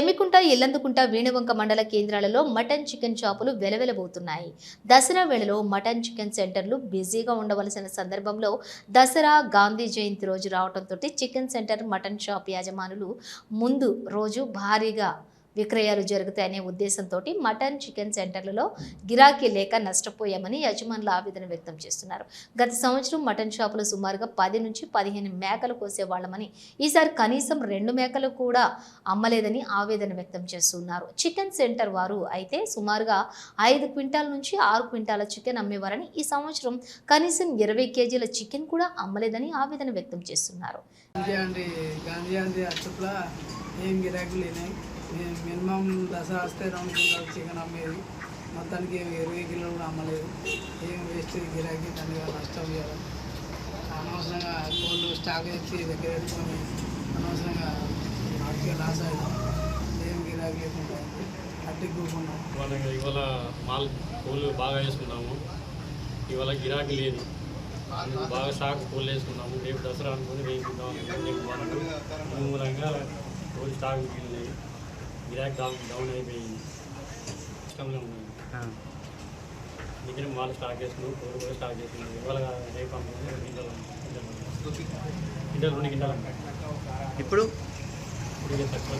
జమ్మికుంట ఇల్లందుకుంట వేణువంక మండల కేంద్రాలలో mutton chicken షాపులు వెలవెలబోతున్నాయి. దసరా వేళలో మటన్ చికెన్ సెంటర్లు బిజీగా ఉండవలసిన సందర్భంలో దసరా గాంధీ జయంతి రోజు రావడంతో చికెన్ సెంటర్ మటన్ షాప్ యాజమానులు ముందు రోజు భారీగా విక్రయాలు జరుగుతాయనే ఉద్దేశంతో మటన్ చికెన్ సెంటర్లలో గిరాకీ లేక నష్టపోయామని యజమానులు ఆవేదన వ్యక్తం చేస్తున్నారు. గత సంవత్సరం మటన్ షాపులు సుమారుగా పది నుంచి పదిహేను మేకలు కోసేవాళ్ళమని ఈసారి కనీసం రెండు మేకలు కూడా అమ్మలేదని ఆవేదన వ్యక్తం చేస్తున్నారు. చికెన్ సెంటర్ వారు అయితే సుమారుగా ఐదు క్వింటాల నుంచి ఆరు క్వింటాల చికెన్ అమ్మేవారని ఈ సంవత్సరం కనీసం ఇరవై కేజీల చికెన్ కూడా అమ్మలేదని ఆవేదన వ్యక్తం చేస్తున్నారు. గాంధీ అండి గాంధీ అండి ఏం గిరాకీ లేనాయి. మినిమం దసరా వస్తే రెండు కిలోలు చికెన్ అమ్మేది. మొత్తానికి ఏమి ఇరవై కిలోలు కూడా అమ్మలేదు. ఏం వేస్ట్ గిరాకీ దానికి నష్టం చేయాలి అనవసరంగా కోళ్ళు స్టాక్ తెచ్చి దగ్గర పెట్టుకొని అనవసరంగా మార్కెట్ లాస్ అయ్యాం ఏం గిరాకీ లేకుండా అయింది. కూకున్నాం. ఇవాళ ఇవాళ మాల్ పూలు బాగా వేసుకున్నాము. ఇవాళ గిరాకీ లేదు. బాగా స్టాక్ కోళ్ళు వేసుకున్నాము. రేపు దసరా అనుకుని వేసుకుందాం రేపు మనకు మూలంగా రోజు స్టాక్ మిగిలినాయి గిరాకీ డౌన్ డౌన్ అయిపోయింది. కష్టంలో ఉన్నాయి మిగిలిన మాల్ స్టాక్ వేసుకున్నాం పూలు కూడా స్టాక్ చేసుకున్నాం ఇవాళ రేపు రెండు గింటలు రెండు గింటలు ఇప్పుడు? ఇప్పుడు తక్కువ.